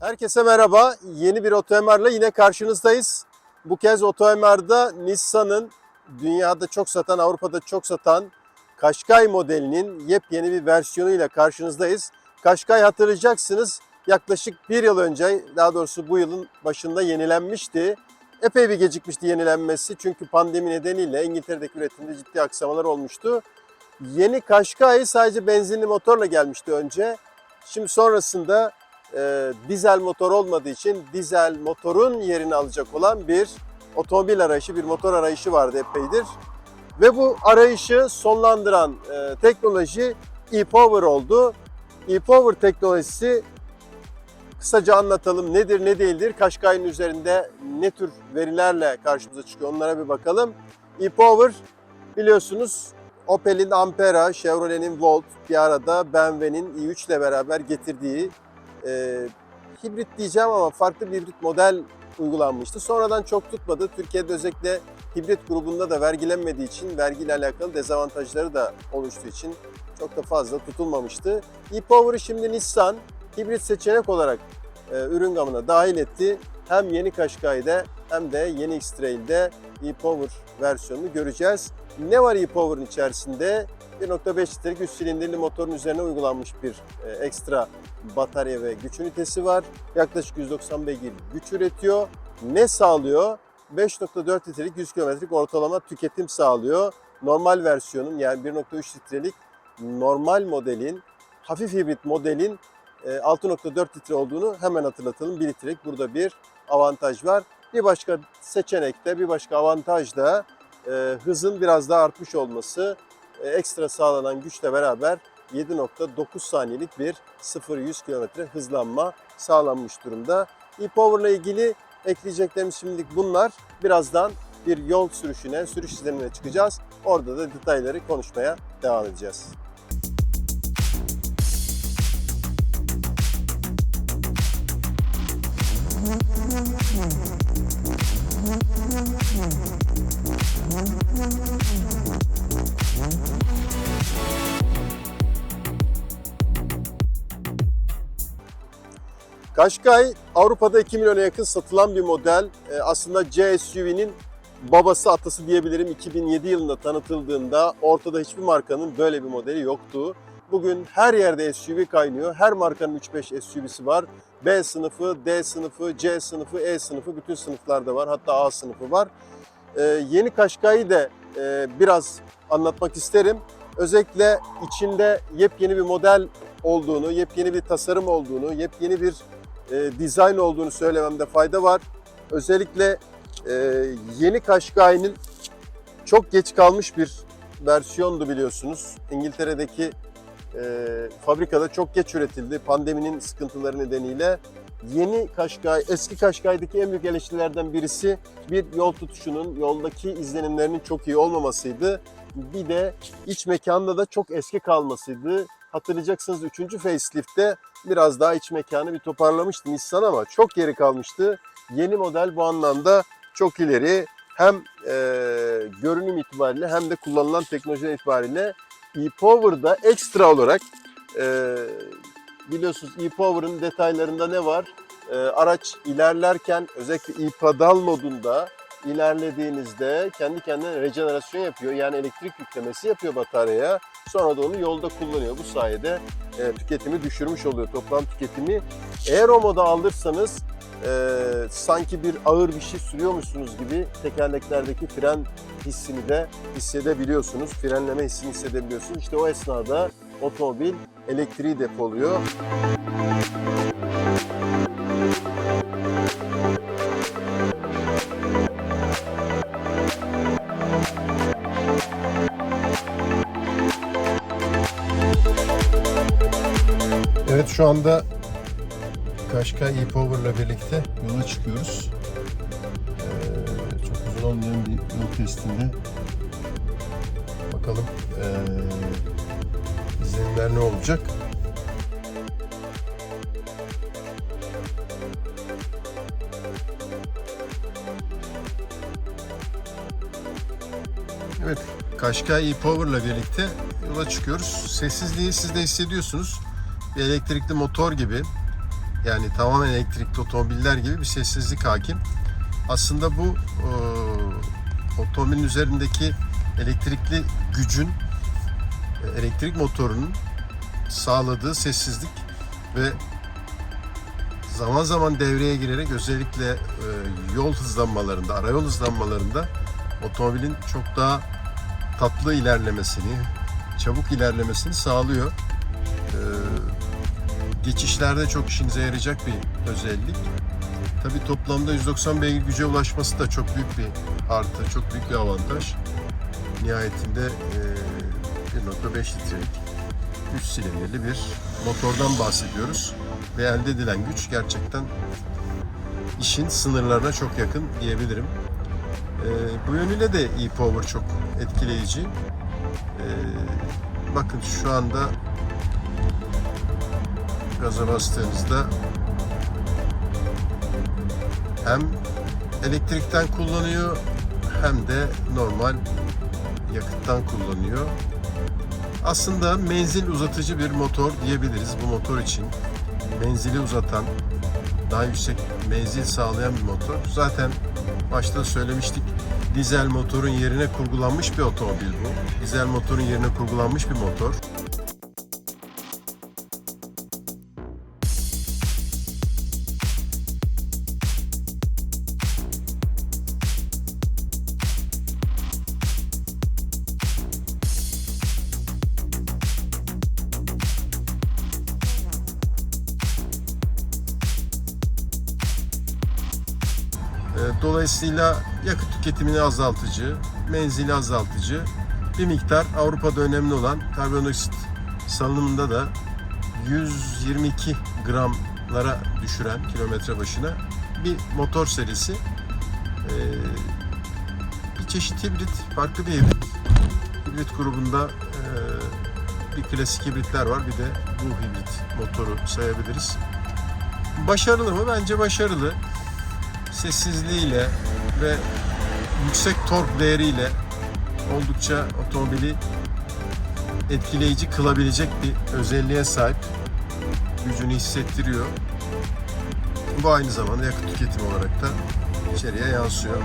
Herkese merhaba. Yeni bir OtoMR'la yine karşınızdayız. Bu kez OtoMR'da Nissan'ın dünyada çok satan, Avrupa'da çok satan Qashqai modelinin yepyeni bir versiyonuyla karşınızdayız. Qashqai hatırlayacaksınız yaklaşık bir yıl önce, daha doğrusu bu yılın başında yenilenmişti. Epey bir gecikmişti yenilenmesi çünkü pandemi nedeniyle İngiltere'deki üretimde ciddi aksamalar olmuştu. Yeni Qashqai sadece benzinli motorla gelmişti önce. Şimdi sonrasında e, dizel motor olmadığı için dizel motorun yerini alacak olan bir otomobil arayışı, bir motor arayışı vardı epeydir. Ve bu arayışı sonlandıran e, teknoloji e-Power oldu. E-Power teknolojisi kısaca anlatalım nedir ne değildir. Qashqai'nin üzerinde ne tür verilerle karşımıza çıkıyor onlara bir bakalım. E-Power biliyorsunuz Opel'in Ampera, Chevrolet'in Volt bir arada BMW'nin i3 ile beraber getirdiği e, hibrit diyeceğim ama farklı bir hibrit model uygulanmıştı. Sonradan çok tutmadı. Türkiye'de özellikle hibrit grubunda da vergilenmediği için vergiyle alakalı dezavantajları da oluştuğu için çok da fazla tutulmamıştı. e-Power'ı şimdi Nissan hibrit seçenek olarak e, ürün gamına dahil etti. Hem yeni Qashqai'de hem de yeni X-Trail'de e-Power versiyonunu göreceğiz. Ne var e-Power'ın içerisinde? 1.5 litrelik 3 silindirli motorun üzerine uygulanmış bir e, ekstra batarya ve güç ünitesi var. Yaklaşık 190 beygir güç üretiyor. Ne sağlıyor? 5.4 litrelik 100 kilometrelik ortalama tüketim sağlıyor. Normal versiyonun yani 1.3 litrelik normal modelin, hafif hibrit modelin e, 6.4 litre olduğunu hemen hatırlatalım. 1 litrelik burada bir avantaj var. Bir başka seçenekte, bir başka avantaj da e, hızın biraz daha artmış olması. E, ekstra sağlanan güçle beraber 7.9 saniyelik bir 0-100 km hızlanma sağlanmış durumda. e-Power ile ilgili ekleyeceklerimiz şimdilik bunlar. Birazdan bir yol sürüşüne, sürüş izlenimine çıkacağız. Orada da detayları konuşmaya devam edeceğiz. Qashqai Avrupa'da 2 milyona yakın satılan bir model. Ee, aslında C SUV'nin babası atası diyebilirim. 2007 yılında tanıtıldığında ortada hiçbir markanın böyle bir modeli yoktu. Bugün her yerde SUV kaynıyor. Her markanın 3-5 SUV'si var. B sınıfı, D sınıfı, C sınıfı, E sınıfı bütün sınıflarda var. Hatta A sınıfı var. Ee, yeni Qashqai'yi de e, biraz anlatmak isterim. Özellikle içinde yepyeni bir model olduğunu, yepyeni bir tasarım olduğunu, yepyeni bir e, dizayn olduğunu söylememde fayda var. Özellikle e, yeni Qashqai'nin çok geç kalmış bir versiyondu biliyorsunuz. İngiltere'deki e, fabrikada çok geç üretildi pandeminin sıkıntıları nedeniyle. Yeni Qashqai, eski Qashqai'deki en büyük eleştirilerden birisi bir yol tutuşunun, yoldaki izlenimlerinin çok iyi olmamasıydı. Bir de iç mekanda da çok eski kalmasıydı. Hatırlayacaksınız 3. facelift'te biraz daha iç mekanı bir toparlamıştı Nissan ama çok geri kalmıştı. Yeni model bu anlamda çok ileri. Hem e, görünüm itibariyle hem de kullanılan teknoloji itibariyle e-Power'da ekstra olarak e, biliyorsunuz e-Power'ın detaylarında ne var? E, araç ilerlerken özellikle e-pedal modunda ilerlediğinizde kendi kendine rejenerasyon yapıyor. Yani elektrik yüklemesi yapıyor bataryaya. Sonra da onu yolda kullanıyor. Bu sayede e, tüketimi düşürmüş oluyor. Toplam tüketimi. Eğer o moda alırsanız e, sanki bir ağır bir şey sürüyormuşsunuz gibi tekerleklerdeki fren hissini de hissedebiliyorsunuz. Frenleme hissini hissedebiliyorsunuz. İşte o esnada otomobil elektriği depoluyor. Şu anda Qashqai e-Power ile birlikte yola çıkıyoruz. Ee, çok uzun olmayan bir yol testinde. Bakalım ee, izlenimler ne olacak? Evet, Qashqai e-Power ile birlikte yola çıkıyoruz. Sessizliği siz de hissediyorsunuz. Elektrikli motor gibi yani tamamen elektrikli otomobiller gibi bir sessizlik hakim. Aslında bu e, otomobilin üzerindeki elektrikli gücün elektrik motorunun sağladığı sessizlik ve zaman zaman devreye girerek özellikle e, yol hızlanmalarında, arayol hızlanmalarında otomobilin çok daha tatlı ilerlemesini, çabuk ilerlemesini sağlıyor. Geçişlerde çok işinize yarayacak bir özellik. Tabii toplamda 190 beygir güce ulaşması da çok büyük bir artı, çok büyük bir avantaj. Nihayetinde e, 1.5 litrelik 3 silindirli bir motordan bahsediyoruz. Ve elde edilen güç gerçekten işin sınırlarına çok yakın diyebilirim. Bu yönüyle de e-Power çok etkileyici. Bakın şu anda gaza bastığınızda hem elektrikten kullanıyor hem de normal yakıttan kullanıyor. Aslında menzil uzatıcı bir motor diyebiliriz bu motor için. Menzili uzatan, daha yüksek menzil sağlayan bir motor. Zaten başta söylemiştik dizel motorun yerine kurgulanmış bir otomobil bu. Dizel motorun yerine kurgulanmış bir motor. Dolayısıyla yakıt tüketimini azaltıcı, menzili azaltıcı bir miktar Avrupa'da önemli olan karbondioksit salınımında da 122 gramlara düşüren kilometre başına bir motor serisi. E, Bir çeşit hibrit, farklı bir hibrit. Hibrit grubunda e, bir klasik hibritler var, bir de bu hibrit motoru sayabiliriz. Başarılı mı? Bence başarılı sessizliğiyle ve yüksek tork değeriyle oldukça otomobili etkileyici kılabilecek bir özelliğe sahip. Gücünü hissettiriyor. Bu aynı zamanda yakıt tüketimi olarak da içeriye yansıyor.